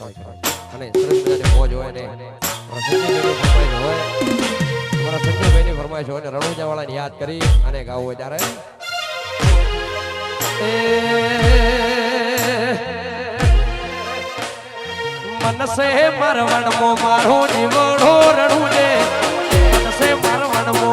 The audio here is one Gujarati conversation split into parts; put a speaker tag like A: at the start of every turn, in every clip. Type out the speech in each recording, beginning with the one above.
A: અને સરસ મજાની મોજ હોય ને ફરમાઈશ હોય. અમારા સંજયભાઈની ફરમાઈશ હોય ને યાદ કરી અને ગાવું હોય ત્યારે મનસે મરવણમો મારો નિવડો રણુજે. મનસે મરવણમો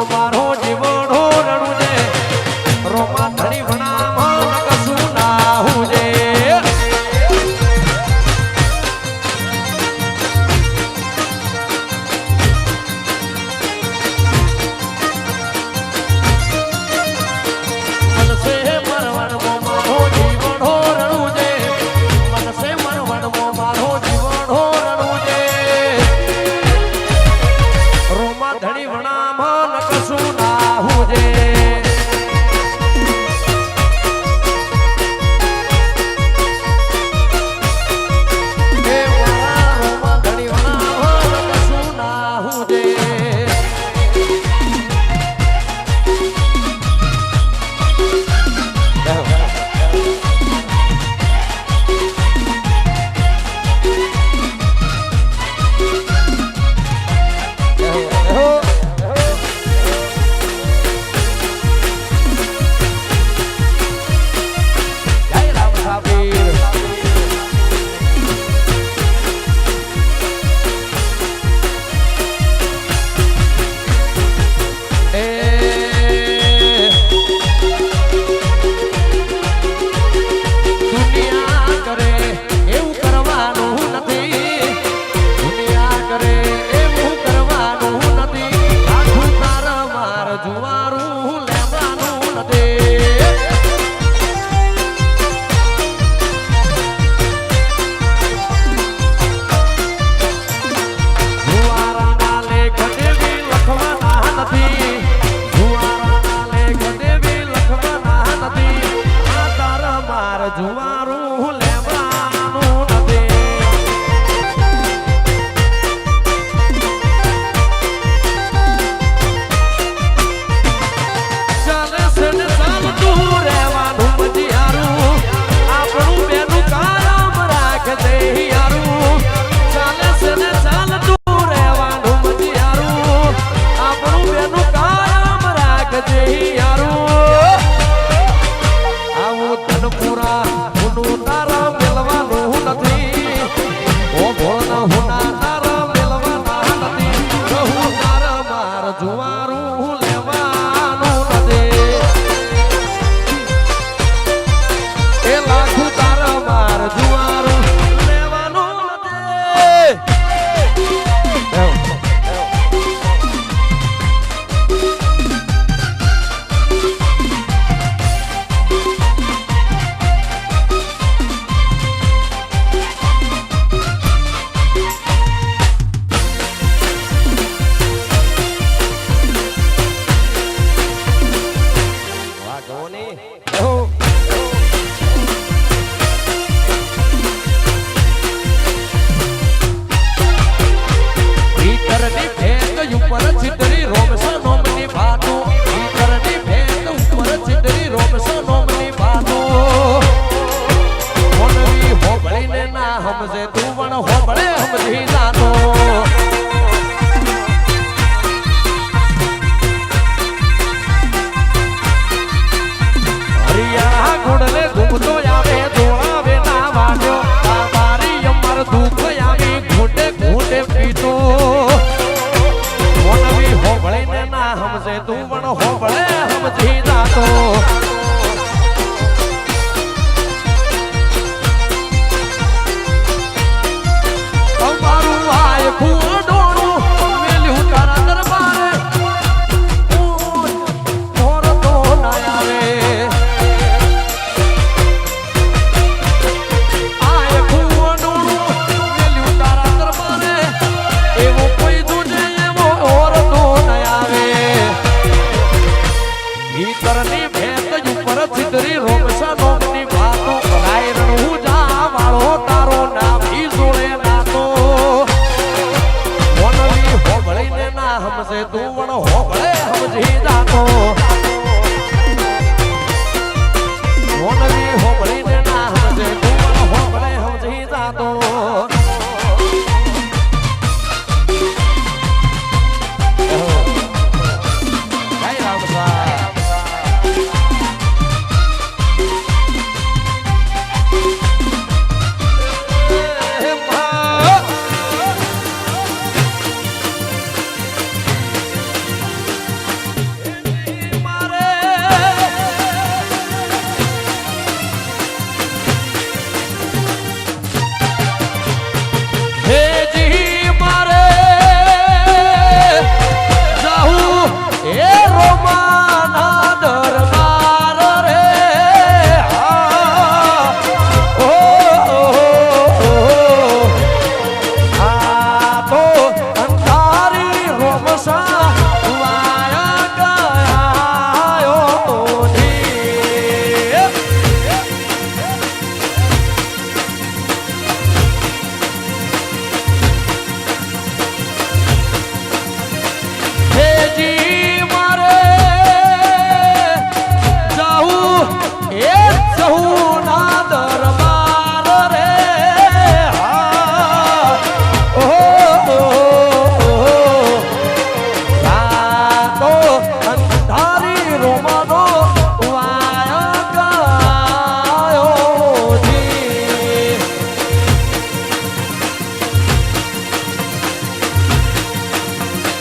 A: हमसे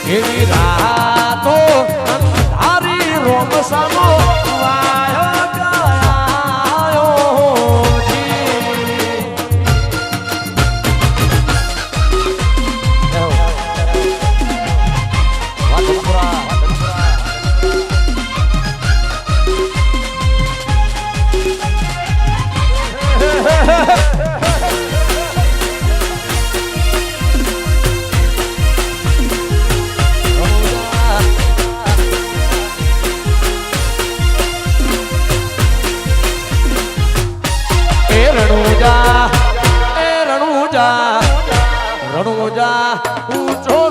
A: એવી રાતો અંધારી રોમસાનો રણોજા ઊંચો